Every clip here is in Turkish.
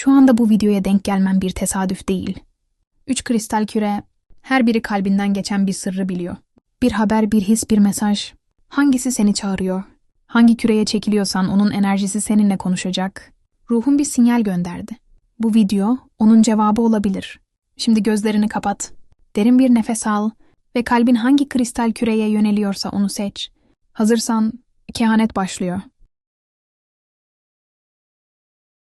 Şu anda bu videoya denk gelmem bir tesadüf değil. Üç kristal küre, her biri kalbinden geçen bir sırrı biliyor. Bir haber, bir his, bir mesaj. Hangisi seni çağırıyor? Hangi küreye çekiliyorsan onun enerjisi seninle konuşacak. Ruhun bir sinyal gönderdi. Bu video onun cevabı olabilir. Şimdi gözlerini kapat. Derin bir nefes al ve kalbin hangi kristal küreye yöneliyorsa onu seç. Hazırsan kehanet başlıyor.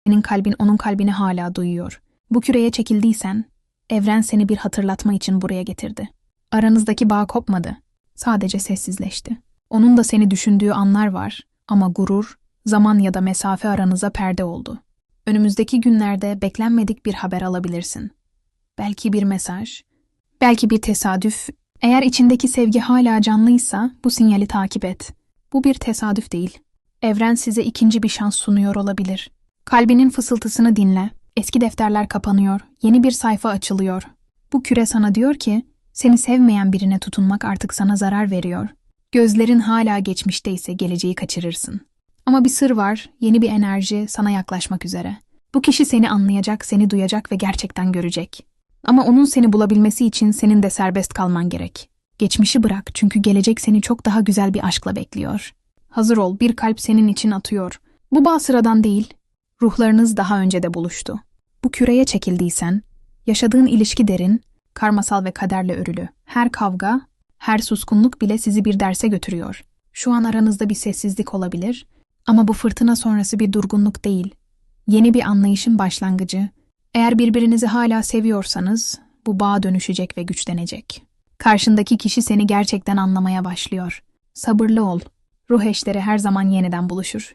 Senin kalbin onun kalbini hala duyuyor. Bu küreye çekildiysen, evren seni bir hatırlatma için buraya getirdi. Aranızdaki bağ kopmadı. Sadece sessizleşti. Onun da seni düşündüğü anlar var ama gurur, zaman ya da mesafe aranıza perde oldu. Önümüzdeki günlerde beklenmedik bir haber alabilirsin. Belki bir mesaj, belki bir tesadüf. Eğer içindeki sevgi hala canlıysa bu sinyali takip et. Bu bir tesadüf değil. Evren size ikinci bir şans sunuyor olabilir. Kalbinin fısıltısını dinle. Eski defterler kapanıyor, yeni bir sayfa açılıyor. Bu küre sana diyor ki, seni sevmeyen birine tutunmak artık sana zarar veriyor. Gözlerin hala geçmişteyse geleceği kaçırırsın. Ama bir sır var, yeni bir enerji sana yaklaşmak üzere. Bu kişi seni anlayacak, seni duyacak ve gerçekten görecek. Ama onun seni bulabilmesi için senin de serbest kalman gerek. Geçmişi bırak çünkü gelecek seni çok daha güzel bir aşkla bekliyor. Hazır ol, bir kalp senin için atıyor. Bu bağ sıradan değil. Ruhlarınız daha önce de buluştu. Bu küreye çekildiysen, yaşadığın ilişki derin, karmasal ve kaderle örülü. Her kavga, her suskunluk bile sizi bir derse götürüyor. Şu an aranızda bir sessizlik olabilir ama bu fırtına sonrası bir durgunluk değil. Yeni bir anlayışın başlangıcı. Eğer birbirinizi hala seviyorsanız bu bağ dönüşecek ve güçlenecek. Karşındaki kişi seni gerçekten anlamaya başlıyor. Sabırlı ol. Ruh eşleri her zaman yeniden buluşur.